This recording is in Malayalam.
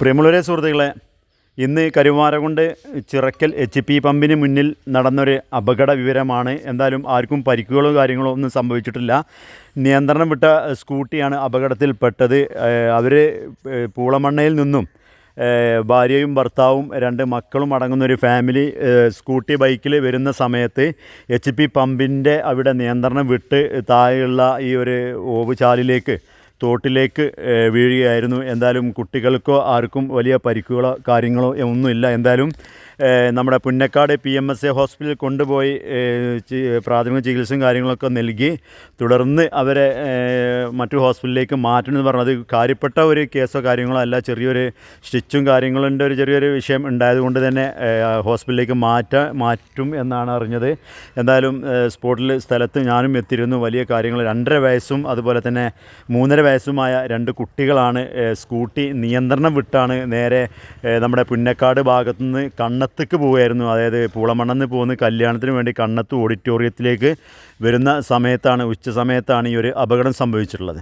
പ്രിയമുള്ളവരെ സുഹൃത്തുക്കളെ ഇന്ന് കരുവാരകുണ്ട് ചിറക്കൽ എച്ച് പി പമ്പിന് മുന്നിൽ നടന്നൊരു അപകട വിവരമാണ് എന്തായാലും ആർക്കും പരിക്കുകളോ കാര്യങ്ങളോ ഒന്നും സംഭവിച്ചിട്ടില്ല. നിയന്ത്രണം വിട്ട സ്കൂട്ടിയാണ് അപകടത്തിൽപ്പെട്ടത്. അവർ പൂളമണ്ണയിൽ നിന്നും ഭാര്യയും ഭർത്താവും രണ്ട് മക്കളും അടങ്ങുന്ന ഒരു ഫാമിലി സ്കൂട്ടി ബൈക്കിൽ വരുന്ന സമയത്ത് എച്ച് പി പമ്പിന്റെ അവിടെ നിയന്ത്രണം വിട്ട് താഴെയുള്ള ഈ ഒരു ഓവുചാലിലേക്ക് തോട്ടിലേക്ക് വീഴുകയായിരുന്നു. എന്തായാലും കുട്ടികൾക്കോ ആർക്കും വലിയ പരിക്കുകളോ കാര്യങ്ങളോ ഒന്നുമില്ല. എന്തായാലും നമ്മുടെ Punnakkad P M S A ഹോസ്പിറ്റലിൽ കൊണ്ടുപോയി പ്രാഥമിക ചികിത്സയും കാര്യങ്ങളൊക്കെ നൽകി. തുടർന്ന് അവരെ മറ്റു ഹോസ്പിറ്റലിലേക്ക് മാറ്റണമെന്ന് പറഞ്ഞത് കാര്യപ്പെട്ട ഒരു കേസോ കാര്യങ്ങളോ അല്ല. ചെറിയൊരു സ്റ്റിച്ചും കാര്യങ്ങളുടെ ഒരു ചെറിയൊരു വിഷയം ഉണ്ടായതുകൊണ്ട് തന്നെ ഹോസ്പിറ്റലിലേക്ക് മാറ്റ മാറ്റും എന്നാണ് അറിഞ്ഞത്. എന്തായാലും സ്പോട്ടിൽ സ്ഥലത്ത് ഞാനും എത്തിയിരുന്നു. വലിയ കാര്യങ്ങൾ. രണ്ടര വയസ്സും അതുപോലെ തന്നെ മൂന്നര വയസ്സുമായ രണ്ട് കുട്ടികളാണ് സ്കൂട്ടി നിയന്ത്രണം വിട്ടാണ് നേരെ നമ്മുടെ പുന്നക്കാട് ഭാഗത്തു നിന്ന് കണ്ണത്തേക്ക് പോവുമായിരുന്നു അതായത് പൂളമണ്ണെന്ന് പോകുന്ന കല്യാണത്തിന് വേണ്ടി കണ്ണത്ത് ഓഡിറ്റോറിയത്തിലേക്ക് വരുന്ന സമയത്താണ് ഉച്ച സമയത്താണ് ഈ ഒരു അപകടം സംഭവിച്ചിട്ടുള്ളത്.